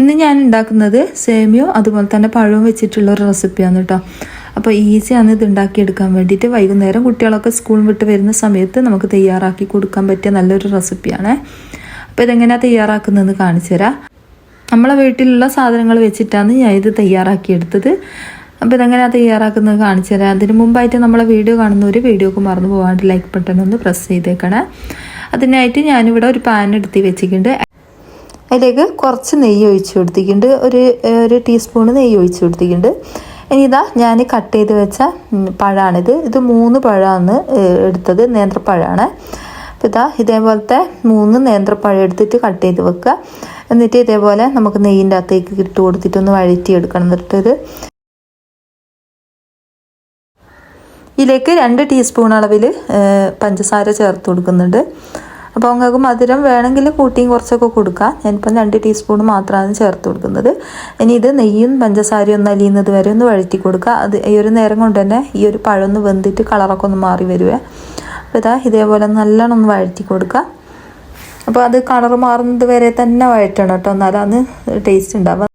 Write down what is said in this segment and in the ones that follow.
ഇന്ന് ഞാൻ ഉണ്ടാക്കുന്നത് സേമിയോ അതുപോലെ തന്നെ പഴവും വെച്ചിട്ടുള്ള ഒരു റെസിപ്പിയാണ് കേട്ടോ. അപ്പോൾ ഈസിയാണ് ഇത് ഉണ്ടാക്കിയെടുക്കാൻ വേണ്ടിയിട്ട്. വൈകുന്നേരം കുട്ടികളൊക്കെ സ്കൂൾ വിട്ട് വരുന്ന സമയത്ത് നമുക്ക് തയ്യാറാക്കി കൊടുക്കാൻ പറ്റിയ നല്ലൊരു റെസിപ്പിയാണ്. അപ്പോൾ ഇതെങ്ങനെയാണ് തയ്യാറാക്കുന്നതെന്ന് കാണിച്ചു തരാം. നമ്മളെ വീട്ടിലുള്ള സാധനങ്ങൾ വെച്ചിട്ടാണ് ഞാൻ ഇത് തയ്യാറാക്കിയെടുത്തത്. അപ്പോൾ ഇതെങ്ങനെയാണ് തയ്യാറാക്കുന്നത് കാണിച്ചു തരാം. അതിന് മുമ്പായിട്ട് നമ്മളെ വീഡിയോ കാണുന്ന ഒരു വീഡിയോക്ക് മറന്നു പോകാണ്ട് ലൈക്ക് ബട്ടൺ ഒന്ന് പ്രസ് ചെയ്തേക്കണേ. അതിനായിട്ട് ഞാനിവിടെ ഒരു പാൻ എടുത്ത് വെച്ചിട്ടുണ്ട്. അതിലേക്ക് കുറച്ച് നെയ്യ് ഒഴിച്ച് കൊടുത്തിട്ടുണ്ട്. ഒരു ഒരു ടീസ്പൂണ് നെയ്യ് ഒഴിച്ച് കൊടുത്തിട്ടുണ്ട്. ഇനി ഇതാ ഞാൻ കട്ട് ചെയ്ത് വെച്ച പഴമാണിത് ഇത് മൂന്ന് പഴമാണ് എടുത്തത്. നേന്ത്രപ്പഴമാണ് അപ്പോൾ ഇതാ ഇതേപോലത്തെ മൂന്ന് നേന്ത്രപ്പഴം എടുത്തിട്ട് കട്ട് ചെയ്ത് വെക്കുക എന്നിട്ട് ഇതേപോലെ നമുക്ക് നെയ്യിന്റെ അകത്തേക്ക് ഇട്ട് കൊടുത്തിട്ടൊന്ന് വഴറ്റി എടുക്കണം എന്നിട്ടത് ഇതിലേക്ക് രണ്ട് ടീസ്പൂൺ അളവിൽ പഞ്ചസാര ചേർത്ത് കൊടുക്കുന്നുണ്ട്. അപ്പോൾ നിങ്ങൾക്ക് മധുരം വേണമെങ്കിൽ കൂട്ടിയും കുറച്ചൊക്കെ കൊടുക്കാം. ഞാനിപ്പം രണ്ട് ടീസ്പൂൺ മാത്രമാണ് ചേർത്ത് കൊടുക്കുന്നത്. ഇനി ഇത് നെയ്യും പഞ്ചസാരയും ഒന്ന് അലിയുന്നത് വരെ ഒന്ന് വഴറ്റി കൊടുക്കുക. അത് ഈ ഒരു നേരം കൊണ്ട് തന്നെ ഈ ഒരു പഴം ഒന്ന് വെന്തിട്ട് കളറൊക്കെ ഒന്ന് മാറി വരുവേ. അപ്പോൾ ഇതാ ഇതേപോലെ നല്ലോണം ഒന്ന് വഴറ്റി കൊടുക്കുക. അപ്പോൾ അത് കളർ മാറുന്നത് വരെ തന്നെ വഴറ്റണം കേട്ടോ. എന്നാലാണ് ടേസ്റ്റ് ഉണ്ടാവുക.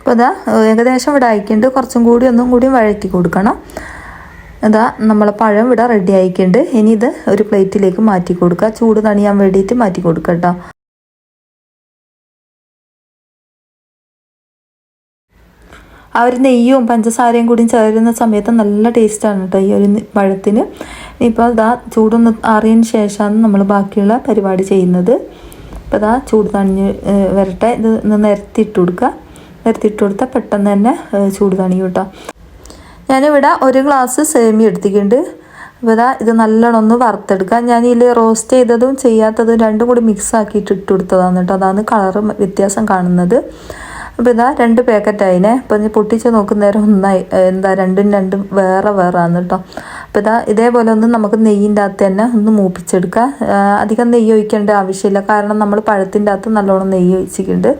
അപ്പോൾ അതാ ഏകദേശം ഇവിടെ അയക്കുന്നുണ്ട് കുറച്ചും കൂടി ഒന്നും കൂടി വഴറ്റി കൊടുക്കണം. ഇതാ നമ്മൾ പഴം ഇവിടെ റെഡി ആയിക്കുണ്ട് ഇനി ഇത് ഒരു പ്ലേറ്റിലേക്ക് മാറ്റി കൊടുക്കുക. ചൂട് തണിയാൻ വേണ്ടിയിട്ട് മാറ്റി കൊടുക്കുക കേട്ടോ. ആ ഒരു നെയ്യും പഞ്ചസാരയും കൂടി ചേരുന്ന സമയത്ത് നല്ല ടേസ്റ്റാണ് കേട്ടോ ഈ ഒരു പഴത്തിന്. ഇപ്പോൾ ഇതാ ചൂടൊന്ന് അറിയതിന് ശേഷമാണ് നമ്മൾ ബാക്കിയുള്ള പരിപാടി ചെയ്യുന്നത്. അപ്പോൾ ഇതാ ചൂട് തണിഞ്ഞ് വരട്ടെ. ഇത് നിരത്തിയിട്ട് കൊടുക്കുക. നിരത്തിയിട്ട് കൊടുത്താൽ പെട്ടെന്ന് തന്നെ ചൂട് തണിയും കേട്ടോ. ഞാനിവിടെ ഒരു ഗ്ലാസ് സേമി എടുത്തിട്ടുണ്ട്. അപ്പോൾ ഇതാ നല്ലോണം ഒന്ന് വറുത്തെടുക്കാം. ഞാൻ ഇതിൽ റോസ്റ്റ് ചെയ്തതും ചെയ്യാത്തതും രണ്ടും കൂടി മിക്സ് ആക്കിയിട്ട് ഇട്ട് കൊടുത്തതാണ് കേട്ടോ. അതാണ് കളറ് വ്യത്യാസം കാണുന്നത്. അപ്പോൾ ഇതാ രണ്ട് പാക്കറ്റ് അപ്പോൾ ഞാൻ പൊട്ടിച്ച് നോക്കുന്നേരം ഒന്നായി. എന്താ രണ്ടും രണ്ടും വേറെ വേറെ ആണ് കേട്ടോ. അപ്പോൾ ഇതാ ഇതേപോലെ ഒന്ന് നമുക്ക് നെയ്യിന്റെ അകത്ത് തന്നെ ഒന്ന് മൂപ്പിച്ചെടുക്കുക അധികം നെയ്യ് ഒഴിക്കേണ്ട ആവശ്യമില്ല. കാരണം നമ്മൾ പഴത്തിന്റെ അകത്ത് നല്ലോണം നെയ്യ് ഒഴിച്ചിട്ടുണ്ട്.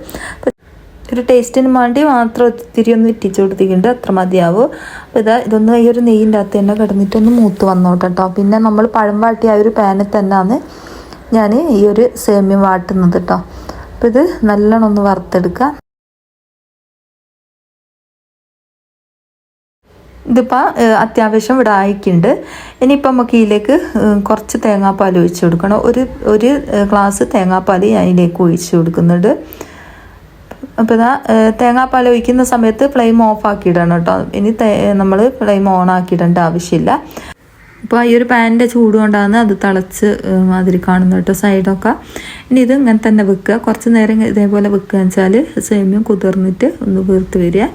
ഒരു ടേസ്റ്റിന് വേണ്ടി മാത്രം ഒത്തിരി ഒന്ന് ഇറ്റിച്ച് കൊടുത്തിട്ടുണ്ട്. അത്ര മതിയാവും. അപ്പോൾ ഇതാ ഇതൊന്ന് ഈ ഒരു നെയ്യിന്റെ അകത്ത് തന്നെ കിടന്നിട്ടൊന്ന് മൂത്ത് വന്നോട്ടെ കേട്ടോ പിന്നെ നമ്മൾ പഴം വാട്ടിയ ആ ഒരു പാനിൽ തന്നെയാണ് ഞാൻ ഈ ഒരു സേമ്യം വാട്ടുന്നത് കേട്ടോ അപ്പോൾ ഇത് നല്ലോണം ഒന്ന് വറുത്തെടുക്കുക ഇതിപ്പോൾ അത്യാവശ്യം ഇവിടെ ആയിക്കുണ്ട് ഇനിയിപ്പോൾ നമുക്ക് ഇതിലേക്ക് കുറച്ച് തേങ്ങാപ്പാൽ ഒഴിച്ചു കൊടുക്കണം. ഒരു ഒരു ഗ്ലാസ് തേങ്ങാപ്പാൽ ഞാൻ ഇതിലേക്ക് ഒഴിച്ചു കൊടുക്കുന്നുണ്ട്. അപ്പോൾ ഇതാ തേങ്ങാപ്പാൽ ഒഴിക്കുന്ന സമയത്ത് ഫ്ലെയിം ഓഫ് ആക്കിയിടണം കേട്ടോ. ഇനി നമ്മൾ ഫ്ലെയിം ഓൺ ആക്കിയിടേണ്ട ആവശ്യമില്ല. അപ്പോൾ ഈ ഒരു പാനിന്റെ ചൂട് കൊണ്ടാണ് അത് തിളച്ച് മാതിരി കാണുന്നത് കേട്ടോ സൈഡൊക്കെ. ഇനി ഇത് ഇങ്ങനെ തന്നെ വെക്കുക. കുറച്ച് നേരം ഇതേപോലെ വെക്കുക വെച്ചാൽ സേമ്യം കുതിർന്നിട്ട് ഒന്ന് വീർത്ത് വരിക.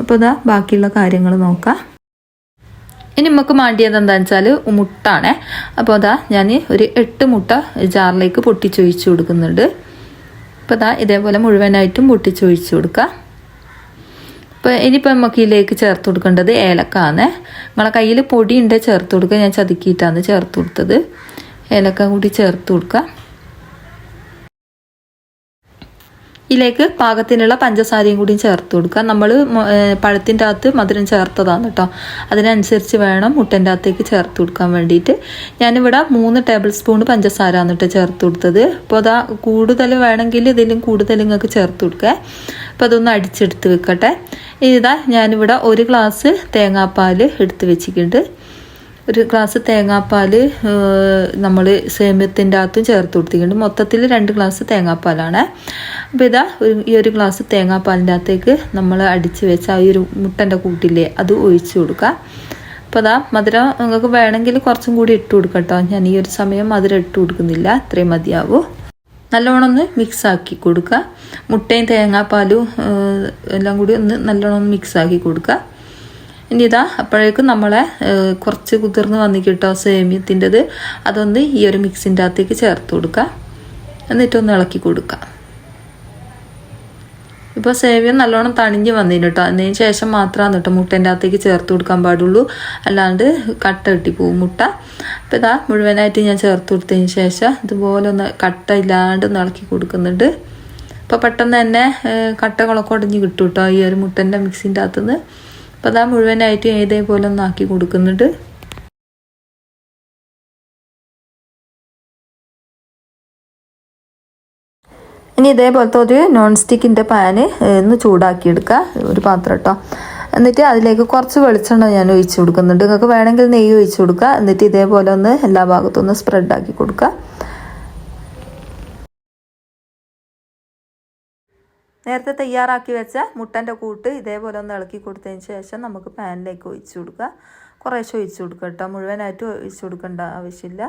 അപ്പോൾ ഇതാ ബാക്കിയുള്ള കാര്യങ്ങൾ നോക്കാം. ഇനി നമുക്ക് മാണ്ടിയത് എന്താണെന്ന് വെച്ചാൽ മുട്ടാണേ. അപ്പോൾ അതാ ഞാൻ ഒരു എട്ട് മുട്ട ജാറിലേക്ക് പൊട്ടിച്ചൊഴിച്ച് കൊടുക്കുന്നുണ്ട്. അപ്പോൾ ഇതാ ഇതേപോലെ മുഴുവനായിട്ടും പൊട്ടിച്ചൊഴിച്ചു കൊടുക്കുക. അപ്പോൾ ഇനിയിപ്പോൾ നമുക്ക് ഇതിലേക്ക് ചേർത്ത് കൊടുക്കേണ്ടത് ഏലക്കാണ്. നിങ്ങളെ കയ്യിൽ പൊടിയുണ്ട് ചേർത്ത് കൊടുക്കുക. ഞാൻ ചതുക്കിയിട്ടാണ് ചേർത്ത് കൊടുത്തത്. ഏലക്ക കൂടി ചേർത്ത് കൊടുക്കുക. ഇതിലേക്ക് പാകത്തിനുള്ള പഞ്ചസാരയും കൂടി ചേർത്ത് കൊടുക്കുക. നമ്മൾ പഴത്തിന്റെ അകത്ത് മധുരം ചേർത്തതാണ് കേട്ടോ. അതിനനുസരിച്ച് വേണം മുട്ടന്റെ അകത്തേക്ക് ചേർത്ത് കൊടുക്കാൻ വേണ്ടിയിട്ട്. ഞാനിവിടെ മൂന്ന് ടേബിൾ സ്പൂൺ പഞ്ചസാര എന്നിട്ട് ചേർത്ത് കൊടുത്തത്. അപ്പോൾ അതാ കൂടുതൽ വേണമെങ്കിൽ ഇതിലും കൂടുതൽ നിങ്ങൾക്ക് ചേർത്ത് കൊടുക്കുക. അപ്പോൾ അതൊന്ന് അടിച്ചെടുത്ത് വെക്കട്ടെ. ഇതാ ഞാനിവിടെ ഒരു ഗ്ലാസ് തേങ്ങാപ്പാൽ എടുത്ത് വെച്ചിട്ടുണ്ട്. ഒരു ഗ്ലാസ് തേങ്ങാപ്പാൽ നമ്മൾ സേമ്യത്തിന്റെ അകത്തും ചേർത്ത് കൊടുത്തിട്ടുണ്ട്. മൊത്തത്തിൽ രണ്ട് ഗ്ലാസ് തേങ്ങാപ്പാലാണ്. അപ്പോൾ ഇതാ ഈ ഒരു ഗ്ലാസ് തേങ്ങാപ്പാലിന്റെ അകത്തേക്ക് നമ്മൾ അടിച്ച് വെച്ച ആ ഒരു മുട്ടന്റെ കൂട്ടില്ലേ അത് ഒഴിച്ച് കൊടുക്കുക. അപ്പോൾ അതാ മധുരം നിങ്ങൾക്ക് വേണമെങ്കിൽ കുറച്ചും കൂടി ഇട്ട് കൊടുക്കാം കേട്ടോ. ഞാൻ ഈ ഒരു സമയം മധുരം ഇട്ട് കൊടുക്കുന്നില്ല. അത്രയും മതിയാവൂ. നല്ലോണം ഒന്ന് മിക്സ് ആക്കി കൊടുക്കുക. മുട്ടയും തേങ്ങാപ്പാലും എല്ലാം കൂടി ഒന്ന് നല്ലോണം ഒന്ന് മിക്സ് ആക്കി കൊടുക്കുക. ഇനി ഇതാ അപ്പോഴേക്കും നമ്മളെ കുറച്ച് കുതിർന്ന് വന്നി കിട്ടോ സേമിയത്തിന്റെത്. അതൊന്ന് ഈ ഒരു മിക്സിന്റെ അകത്തേക്ക് ചേർത്ത് കൊടുക്കുക എന്നിട്ടൊന്ന് ഇളക്കി കൊടുക്കുക ഇപ്പോൾ സേവ്യം നല്ലോണം തണിഞ്ഞ് വന്നിന് കേട്ടോ അതിന് ശേഷം മാത്രമാണ് കേട്ടോ മുട്ടേന്റെ അകത്തേക്ക് ചേർത്ത് കൊടുക്കാൻ പാടുള്ളൂ. അല്ലാണ്ട് കട്ട കിട്ടിപ്പോവും മുട്ട. അപ്പോൾ ഇതാ മുഴുവനായിട്ട് ഞാൻ ചേർത്ത് കൊടുത്തതിന് ശേഷം ഇതുപോലെ ഒന്ന് കട്ട ഇല്ലാണ്ട് ഇളക്കി കൊടുക്കുന്നുണ്ട്. അപ്പോൾ പെട്ടെന്ന് തന്നെ കട്ടകളൊക്കെ ഉടഞ്ഞ് കിട്ടും കേട്ടോ ഈ ഒരു മുട്ടന്റെ മിക്സിന്റെ അകത്തുനിന്ന്. അപ്പോൾ അതാ മുഴുവനായിട്ട് ഇതേപോലെ ഒന്ന് ആക്കി കൊടുക്കുന്നുണ്ട്. ഇനി ഇതേപോലത്തെ ഒരു നോൺ സ്റ്റിക്കിന്റെ പാന് ഒന്ന് ചൂടാക്കിയെടുക്കുക. ഒരു പാത്രം കേട്ടോ. എന്നിട്ട് അതിലേക്ക് കുറച്ച് വെളിച്ചെണ്ണ ഞാൻ ഒഴിച്ചു കൊടുക്കുന്നുണ്ട്. നിങ്ങൾക്ക് വേണമെങ്കിൽ നെയ്യ് ഒഴിച്ചു കൊടുക്കുക. എന്നിട്ട് ഇതേപോലെ ഒന്ന് എല്ലാ ഭാഗത്തും ഒന്ന് സ്പ്രെഡാക്കി കൊടുക്കുക. നേരത്തെ തയ്യാറാക്കി വെച്ച മുട്ടന്റെ കൂട്ട് ഇതേപോലെ ഒന്ന് ഇളക്കി കൊടുത്തതിന് ശേഷം നമുക്ക് പാനിലേക്ക് ഒഴിച്ചു കൊടുക്കുക കുറേശ്ശെ ഒഴിച്ചു കൊടുക്കുക കേട്ടോ. മുഴുവനായിട്ട് ഒഴിച്ചു കൊടുക്കേണ്ട ആവശ്യമില്ല.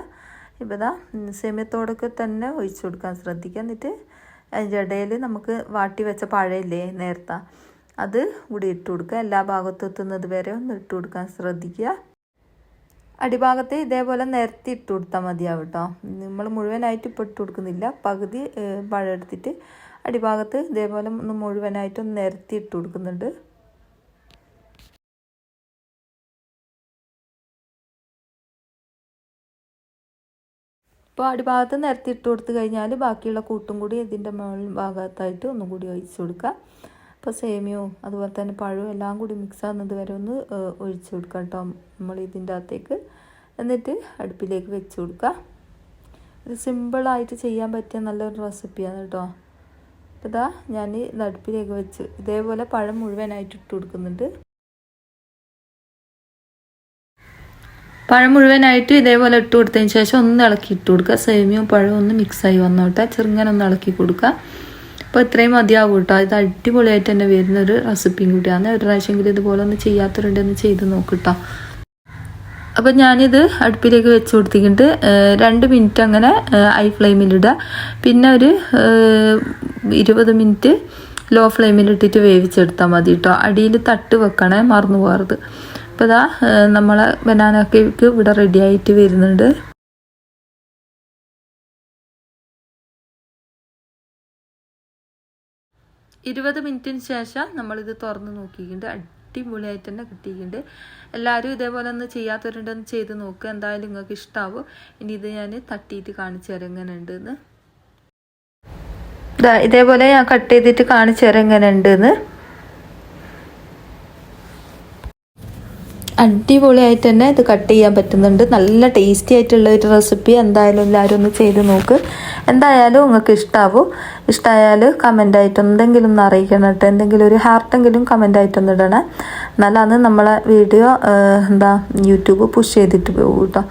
ഇപ്പോൾ ഇതാ സെമിയത്തോടൊക്കെ തന്നെ ഒഴിച്ചു കൊടുക്കാൻ ശ്രദ്ധിക്കുക എന്നിട്ട് അതിന്റെ ഇടയിൽ നമുക്ക് വാട്ടി വെച്ച പഴയില്ലേ നേരത്തെ അത് കൂടി ഇട്ട് കൊടുക്കുക എല്ലാ ഭാഗത്തും എത്തുന്നത് വരെ ഒന്ന് ഇട്ട് കൊടുക്കാൻ ശ്രദ്ധിക്കുക. അടിഭാഗത്ത് ഇതേപോലെ നിരത്തി ഇട്ട് കൊടുത്താൽ മതിയാവും കേട്ടോ നമ്മൾ മുഴുവനായിട്ട് ഇപ്പോൾ ഇട്ട് കൊടുക്കുന്നില്ല. പകുതി പഴം എടുത്തിട്ട് അടിഭാഗത്ത് ഇതേപോലെ ഒന്ന് മുഴുവനായിട്ട് ഒന്ന് നിരത്തി ഇട്ട് കൊടുക്കുന്നുണ്ട്. ഇപ്പോൾ അടിഭാഗത്ത് നിരത്തി ഇട്ട് കൊടുത്തു കഴിഞ്ഞാൽ ബാക്കിയുള്ള കൂട്ടും കൂടി ഇതിന്റെ മുകൾ ഭാഗത്തായിട്ട് ഒന്നും കൂടി ഒഴിച്ച് കൊടുക്കുക. അപ്പോൾ സേമിയവും അതുപോലെ തന്നെ പഴവും എല്ലാം കൂടി മിക്സ് ആകുന്നത് വരെ ഒന്ന് ഒഴിച്ചു കൊടുക്കാം കേട്ടോ. നമ്മൾ ഇതിന്റെ അകത്തേക്ക് എന്നിട്ട് അടുപ്പിലേക്ക് വെച്ച് കൊടുക്കുക ഇത് സിമ്പിളായിട്ട് ചെയ്യാൻ പറ്റിയ നല്ലൊരു റെസിപ്പിയാണ് കേട്ടോ. അപ്പോൾ ഇതാ ഞാൻ ഇത് അടുപ്പിലേക്ക് വെച്ച് ഇതേപോലെ പഴം മുഴുവനായിട്ട് ഇട്ട് കൊടുക്കുന്നുണ്ട്. പഴം മുഴുവനായിട്ട് ഇതേപോലെ ഇട്ട് കൊടുത്തതിന് ശേഷം ഒന്ന് ഇളക്കി ഇട്ട് കൊടുക്കുക. സേമിയവും പഴവും ഒന്ന് മിക്സായി വന്നോട്ടെ. ചെറുങ്ങനെ ഒന്ന് ഇളക്കി കൊടുക്കുക. അപ്പോൾ ഇത്രയും മതിയാവും കേട്ടോ ഇത് അടിപൊളിയായിട്ട് തന്നെ വരുന്ന ഒരു റെസിപ്പിയും കൂടിയാണ്. ഒരു പ്രാവശ്യമെങ്കിലും ഇതുപോലെ ഒന്ന് ചെയ്യാത്തവരുണ്ടെന്ന് ചെയ്ത് നോക്കിട്ടോ അപ്പൊ ഞാനിത് അടുപ്പിലേക്ക് വെച്ച് കൊടുത്തിട്ട് രണ്ട് മിനിറ്റ് അങ്ങനെ ഹൈ ഫ്ലെയിമിലിടുക പിന്നെ ഒരു ഇരുപത് മിനിറ്റ് ലോ ഫ്ലെയിമിലിട്ടിട്ട് വേവിച്ചെടുത്താൽ മതി കേട്ടോ അടിയിൽ തട്ട് വെക്കണേ മറന്നു പോകരുത് അപ്പോൾ ഇതാ നമ്മളെ ബനാന കേക്ക് ഇവിടെ റെഡി ആയിട്ട് വരുന്നുണ്ട്. ഇരുപത് മിനിറ്റിന് ശേഷം നമ്മളിത് തുറന്ന് നോക്കിയിട്ടുണ്ട്. അടിപൊളിയായിട്ട് തന്നെ കിട്ടിയിട്ടുണ്ട്. എല്ലാവരും ഇതേപോലെ ഒന്ന് ചെയ്യാത്തവരുണ്ടെന്ന് ചെയ്ത് നോക്കുക എന്തായാലും നിങ്ങൾക്ക് ഇഷ്ടാവും. ഇനി ഇത് ഞാൻ തട്ടിയിട്ട് കാണിച്ചു തരാം. എങ്ങനെ ഉണ്ടെന്ന് ഇതേപോലെ ഞാൻ കട്ട് ചെയ്തിട്ട് കാണിച്ചു തരാം. എങ്ങനെ ഉണ്ടെന്ന് അടിപൊളിയായിട്ട് തന്നെ ഇത് കട്ട് ചെയ്യാൻ പറ്റുന്നുണ്ട്. നല്ല ടേസ്റ്റി ആയിട്ടുള്ള ഒരു റെസിപ്പി എന്തായാലും എല്ലാവരും ഒന്ന് ചെയ്ത് നോക്ക്. എന്തായാലും നിങ്ങൾക്ക് ഇഷ്ടാവും. ഇഷ്ടമായാൽ കമന്റായിട്ട് എന്തെങ്കിലും ഒന്ന് അറിയിക്കണം കേട്ടോ എന്തെങ്കിലും ഒരു ഹാർട്ടെങ്കിലും കമന്റായിട്ടൊന്ന് ഇടണേ. എന്നാലാണ് നമ്മളെ വീഡിയോ എന്താ യൂട്യൂബ് പുഷ് ചെയ്തിട്ട് പോകും കേട്ടോ